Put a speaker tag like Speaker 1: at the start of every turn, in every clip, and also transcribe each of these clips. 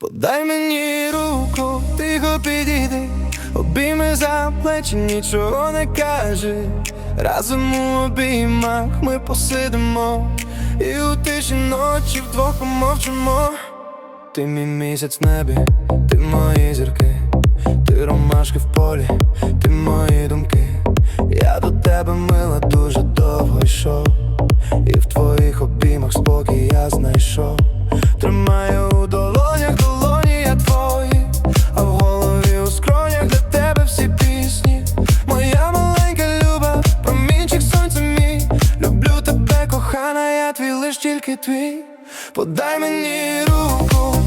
Speaker 1: Подай мені руку, тихо підійди, обійми за плечі, нічого не кажи. Разом у обіймах ми посидимо, і у тиші ночі вдвох помовчимо. Ти мій місяць в небі, ти мої зірки, ти ромашки в полі, ти мої думки. Я до тебе мила дуже довго йшов, тільки твій. Подай мені руку,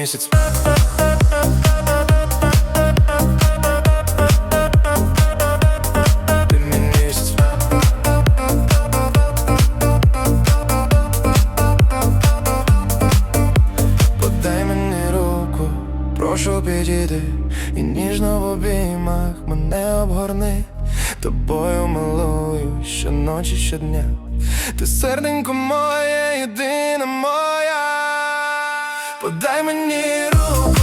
Speaker 1: місяць. Прошу підійди, і ніжно в обіймах мене обгорни. Тобою милую щоночі, щодня. Ти серденько моє, єдина моя. Подай мені руку.